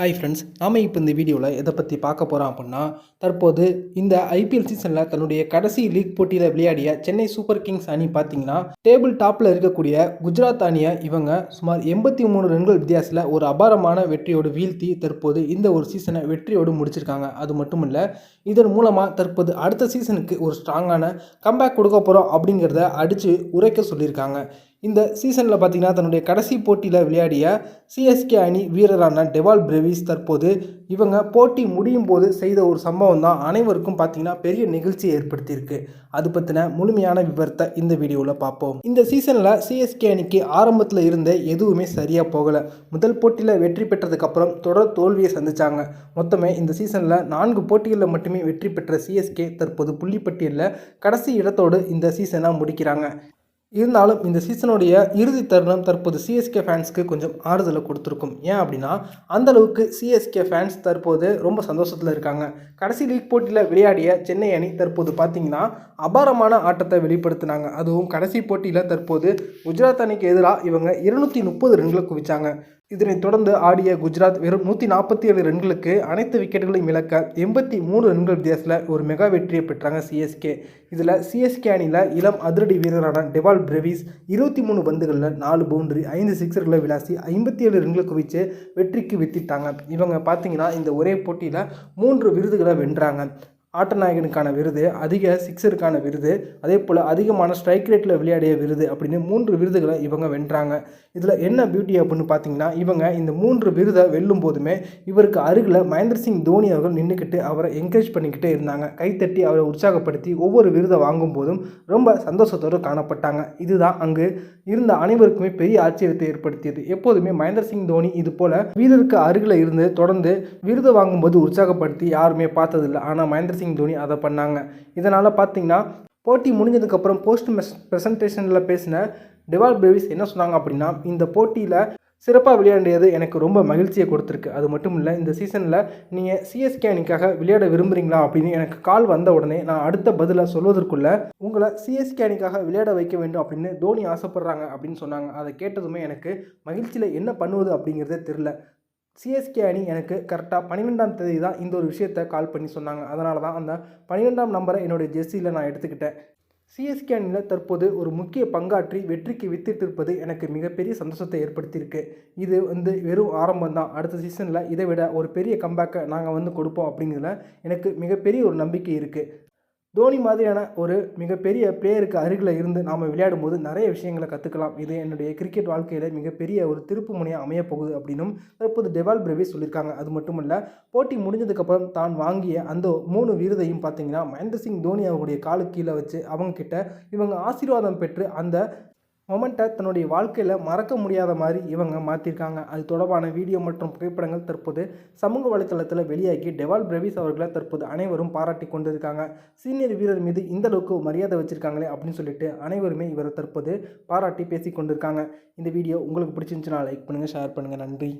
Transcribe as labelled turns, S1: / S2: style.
S1: Hi friends நாம இப்போ இந்த வீடியோவில் எதை பற்றி பார்க்க போகிறோம் அப்படின்னா தற்போது இந்த ஐபிஎல் சீசனில் தன்னுடைய கடைசி லீக் போட்டியில் விளையாடிய சென்னை சூப்பர் கிங்ஸ் அணி பார்த்தீங்கன்னா டேபிள் டாப்பில் இருக்கக்கூடிய குஜராத் அணியை இவங்க சுமார் எண்பத்தி மூணு ரன்கள் வித்தியாசத்தில் ஒரு அபாரமான வெற்றியோடு வீழ்த்தி தற்போது இந்த ஒரு சீசனை வெற்றியோடு முடிச்சிருக்காங்க. அது மட்டும் இல்லை இதன் மூலமாக தற்போது அடுத்த சீசனுக்கு ஒரு ஸ்ட்ராங்கான கம்பேக் கொடுக்க போகிறோம் அப்படிங்கிறத அடித்து உரைக்க சொல்லியிருக்காங்க. இந்த சீசனில் பார்த்தீங்கன்னா தன்னுடைய கடைசி போட்டியில் விளையாடிய சிஎஸ்கே அணி வீரரான டெவால் பிரேவிஸ் தற்போது இவங்க போட்டி முடியும் போது செய்த ஒரு சம்பவம் தான் அனைவருக்கும் பார்த்தீங்கன்னா பெரிய நிகழ்ச்சியை ஏற்படுத்தியிருக்கு. அது பற்றின முழுமையான விவரத்தை இந்த வீடியோவில் பார்ப்போம். இந்த சீசனில் சிஎஸ்கே அணிக்கு ஆரம்பத்தில் இருந்தே எதுவுமே சரியாக போகலை. முதல் போட்டியில் வெற்றி பெற்றதுக்கப்புறம் தொடர் தோல்வியை சந்திச்சாங்க. மொத்தமே இந்த சீசனில் நான்கு போட்டிகளில் மட்டுமே வெற்றி பெற்ற சிஎஸ்கே தற்போது புள்ளிப்பட்டியலில் கடைசி இடத்தோடு இந்த சீசனை முடிக்கிறாங்க. இருந்தாலும் இந்த சீசனுடைய இறுதி தருணம் தற்போது சிஎஸ்கே ஃபேன்ஸ்க்கு கொஞ்சம் ஆறுதலை கொடுத்துருக்கும். ஏன் அப்படின்னா அந்தளவுக்கு சிஎஸ்கே ஃபேன்ஸ் தற்போது ரொம்ப சந்தோஷத்தில் இருக்காங்க. கடைசி லீக் போட்டியில் விளையாடிய சென்னை அணி தற்போது பார்த்திங்கன்னா அபாரமான ஆட்டத்தை வெளிப்படுத்தினாங்க. அதுவும் கடைசி போட்டியில் தற்போது குஜராத் அணிக்கு எதிராக இவங்க இருநூற்றி முப்பது ரன்களை குவிச்சாங்க. இதனைத் தொடர்ந்து ஆடிய குஜராத் வெறும் நூற்றி நாற்பத்தி ஏழு ரன்களுக்கு அனைத்து விக்கெட்டுகளையும் இழக்க எண்பத்தி மூணு ரன்கள் வித்தியாசத்தில் ஒரு மெகா வெற்றியை பெற்றாங்க சிஎஸ்கே இதில் சிஎஸ்கே அணியில் இளம் அதிரடி வீரரான டெவால் பிரேவிஸ் இருபத்தி மூணு பந்துகளில் நாலு பவுண்டரி ஐந்து சிக்ஸர்களை விளாசி ஐம்பத்தி ஏழு ரன்களை குவித்து வெற்றிக்கு வித்திட்டாங்க. இவங்க பார்த்தீங்கன்னா இந்த ஒரே போட்டியில் மூன்று விருதுகளை வென்றாங்க. ஆட்டநாயகனுக்கான விருது அதிக சிக்ஸருக்கான விருது அதே போல் அதிகமான ஸ்ட்ரைக் ரேட்டில் விளையாடிய விருது அப்படின்னு மூன்று விருதுகளை இவங்க வென்றாங்க. இதில் என்ன பியூட்டி அப்படின்னு பார்த்தீங்கன்னா இவங்க இந்த மூன்று விருதை வெல்லும் போதுமே இவருக்கு அருகில் மகேந்திர சிங் தோனி அவர்கள் நின்றுக்கிட்டு அவரை என்கரேஜ் பண்ணிக்கிட்டே இருந்தாங்க. கைத்தட்டி அவரை உற்சாகப்படுத்தி ஒவ்வொரு விருதை வாங்கும் போதும் ரொம்ப சந்தோஷத்தோடு காணப்பட்டாங்க. இதுதான் அங்கு இருந்த அனைவருக்குமே பெரிய ஆச்சரியத்தை ஏற்படுத்தியது. எப்போதுமே மகேந்திர சிங் தோனி இது போல் வீரருக்கு அருகில் இருந்து தொடர்ந்து விருது வாங்கும்போது உற்சாகப்படுத்தி யாருமே பார்த்ததில்லை. ஆனால் மகேந்திர சிங் தோனி அதை பண்ணாங்க. இதனால் பார்த்தீங்கன்னா போட்டி முடிஞ்சதுக்கப்புறம் போஸ்ட் மெஸ் ப்ரெசன்டேஷனில் பேசின டெவால் பிரேவிஸ் என்ன சொன்னாங்க அப்படின்னா இந்த போட்டியில் சிறப்பாக விளையாண்டியது எனக்கு ரொம்ப மகிழ்ச்சியை கொடுத்துருக்கு. அது மட்டும் இல்லை இந்த சீசனில் நீங்கள் சிஎஸ்கே அணிக்காக விளையாட விரும்புகிறீங்களா அப்படின்னு எனக்கு கால் வந்த உடனே நான் அடுத்த பதிலை சொல்வதற்குள்ள உங்களை சிஎஸ்கே அணிக்காக விளையாட வைக்க வேண்டும் அப்படின்னு தோனி ஆசைப்பட்றாங்க அப்படின்னு சொன்னாங்க. அதை கேட்டதுமே எனக்கு மகிழ்ச்சியில் என்ன பண்ணுவது அப்படிங்கிறதே தெரில சிஎஸ்கே அணி எனக்கு கரெக்டாக பன்னிரெண்டாம் தேதி தான் இந்த ஒரு விஷயத்தை கால் பண்ணி சொன்னாங்க. அதனால தான் அந்த பன்னிரெண்டாம் நம்பரை என்னுடைய ஜெர்சியில் நான் எடுத்துக்கிட்டேன். சிஎஸ்கே அணியில் தற்போது ஒரு முக்கிய பங்காற்றி வெற்றிக்கு வித்திட்டிருப்பது எனக்கு மிகப்பெரிய சந்தோஷத்தை ஏற்படுத்தியிருக்கு. இது வந்து வெறும் ஆரம்பம் தான். அடுத்த சீசனில் இதை விட ஒரு பெரிய கம்பேக்கை நாங்கள் வந்து கொடுப்போம் அப்படிங்கிறதுல எனக்கு மிகப்பெரிய ஒரு நம்பிக்கை இருக்குது தோனி மாதிரியான ஒரு மிகப்பெரிய பிளேயருக்கு அருகில் இருந்து நாம் விளையாடும் போது நிறைய விஷயங்களை கற்றுக்கலாம் இது என்னுடைய கிரிக்கெட் வாழ்க்கையில் மிகப்பெரிய ஒரு திருப்பு முனையாக அமையப்போகுது அப்படின்னும் தற்போது டெவால் பிரவி சொல்லியிருக்காங்க. அது மட்டும் இல்லை போட்டி முடிஞ்சதுக்கப்புறம் தான் வாங்கிய அந்த மூணு விருதையும் பார்த்தீங்கன்னா மகேந்திர சிங் தோனி அவருடைய காலு கீழே வச்சு அவங்கக்கிட்ட இவங்க ஆசீர்வாதம் பெற்று அந்த மொமெண்ட்டை தன்னுடைய வாழ்க்கையில் மறக்க முடியாத மாதிரி இவங்க மாற்றிருக்காங்க அது தொடர்பான வீடியோ மற்றும் புகைப்படங்கள் தற்போது சமூக வலைத்தளத்தில் வெளியாகி டெவால் பிரவிஸ் அவர்களை தற்போது அனைவரும் பாராட்டி கொண்டிருக்காங்க. சீனியர் வீரர் மீது இந்த அளவுக்கு மரியாதை வச்சிருக்காங்களே அப்படின்னு சொல்லிட்டு அனைவருமே இவரை தற்போது பாராட்டி பேசி கொண்டிருக்காங்க இந்த வீடியோ உங்களுக்கு பிடிச்சிருந்துச்சுன்னா லைக் பண்ணுங்கள் ஷேர் பண்ணுங்கள் நன்றி.